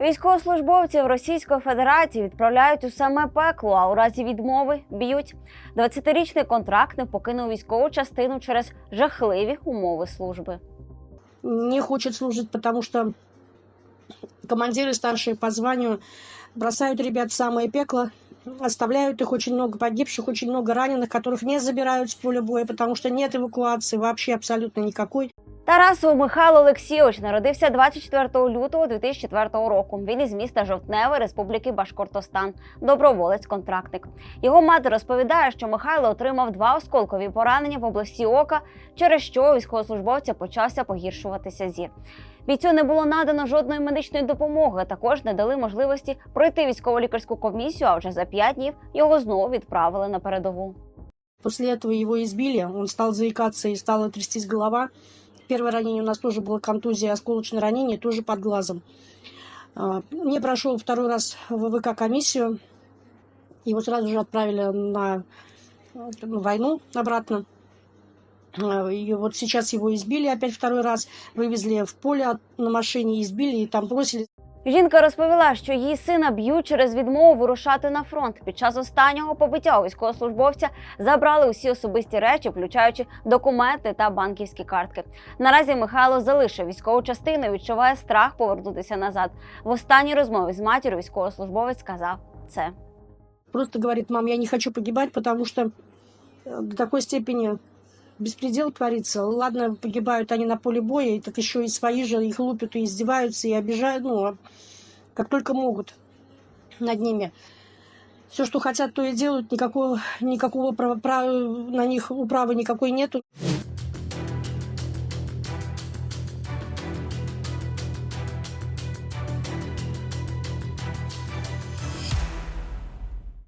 Військовослужбовців Російської Федерації відправляють у саме пекло, а у разі відмови б'ють. 20-річний контрактник покинув військову частину через жахливі умови служби. не хочет служить, потому что командиры старшие по званию бросают ребят в самое пекло, оставляют их очень много погибших, очень много раненых, которых не забирают с поля боя, потому что нет эвакуации вообще абсолютно никакой. Тарасов Михайло Олексійович народився 24 лютого 2004 року. Він із міста Жовтневе Республіки Башкортостан, доброволець-контрактник. Його мати розповідає, що Михайло отримав два осколкові поранення в області ока, через що військовослужбовця почався погіршуватися зір. Бійцю не було надано жодної медичної допомоги. Також не дали можливості пройти військово-лікарську комісію. А вже за п'ять днів його знову відправили на передову. После этого его избили, он стал заикаться и стала трястись голова. Первое ранение у нас тоже было контузия, осколочное ранение, тоже под глазом. А, Не прошел второй раз ВВК комиссию. Его сразу же отправили на ну, войну обратно. А, И вот сейчас его избили опять второй раз, вывезли в поле на машине, избили и там бросили. Жінка розповіла, що її сина б'ють через відмову вирушати на фронт. Під час останнього побиття у військовослужбовця забрали усі особисті речі, включаючи документи та банківські картки. Наразі Михайло залишив військову частину і відчуває страх повернутися назад. В останній розмові з матір'ю військовослужбовець сказав це. Просто говорит, мам, я не хочу погибать, потому что э, до такой степени беспредел творится. Ладно, погибают они на поле боя, и так еще и свои же их лупят и издеваются, и обижают, ну, как только могут над ними. Все, что хотят, то и делают, никакого, никакого права, права- на них управы никакой нету.